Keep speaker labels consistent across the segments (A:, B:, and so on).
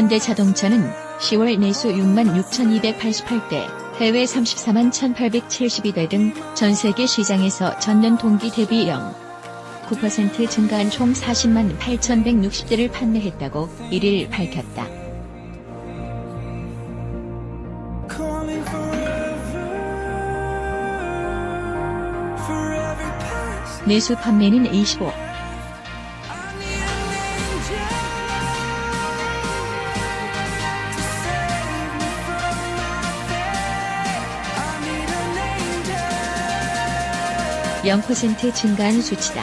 A: 현대자동차는 10월 내수 6만 6,288대, 해외 34만 1,872대 등 전 세계 시장에서 전년 동기 대비 0.9% 증가한 총 40만 8,160대를 판매했다고 1일 밝혔다. 내수 판매는 25, 0% 증가한 수치다.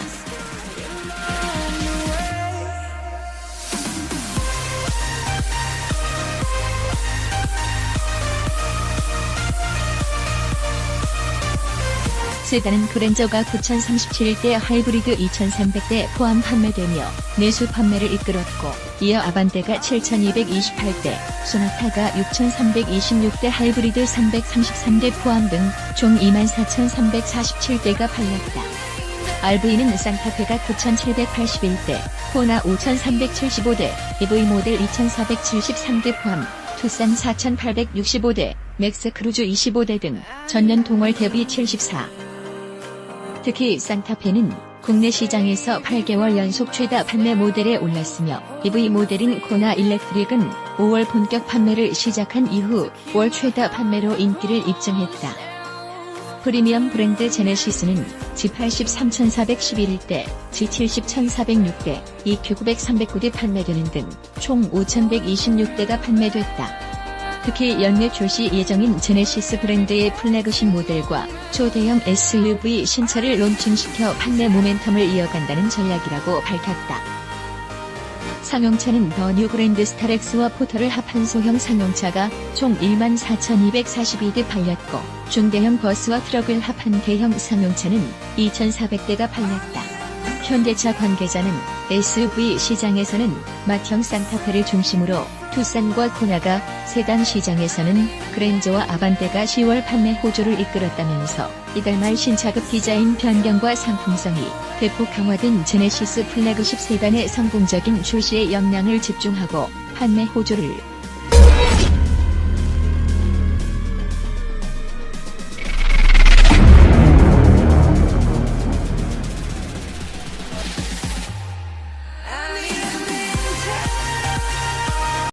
A: 세단은 그랜저가 9,037대 하이브리드 2,300대 포함 판매되며 내수 판매를 이끌었고 이어 아반떼가 7,228대, 소나타가 6,326대 하이브리드 333대 포함 등 총 24,347대가 팔렸다. RV는 산타페가 9,781대, 호나 5,375대, EV 모델 2,473대 포함, 투싼 4,865대, 맥스 크루즈 25대 등 전년 동월 대비 74. 특히 산타페는 국내 시장에서 8개월 연속 최다 판매 모델에 올랐으며 EV 모델인 코나 일렉트릭은 5월 본격 판매를 시작한 이후 월 최다 판매로 인기를 입증했다. 프리미엄 브랜드 제네시스는 G80 3411대, G70 1406대, EQ900 309대 판매되는 등 총 5126대가 판매됐다. 특히 연내 출시 예정인 제네시스 브랜드의 플래그십 모델과 초대형 SUV 신차를 론칭시켜 판매 모멘텀을 이어간다는 전략이라고 밝혔다. 상용차는 더 뉴 그랜드 스타렉스와 포터를 합한 소형 상용차가 총 14,242대 팔렸고 중대형 버스와 트럭을 합한 대형 상용차는 2,400대가 팔렸다. 현대차 관계자는 SUV 시장에서는 맏형 산타페를 중심으로 투싼과 코나가 세단 시장에서는 그랜저와 아반떼가 10월 판매 호조를 이끌었다면서 이달 말 신차급 디자인 변경과 상품성이 대폭 강화된 제네시스 플래그십 세단의 성공적인 출시에 역량을 집중하고 판매 호조를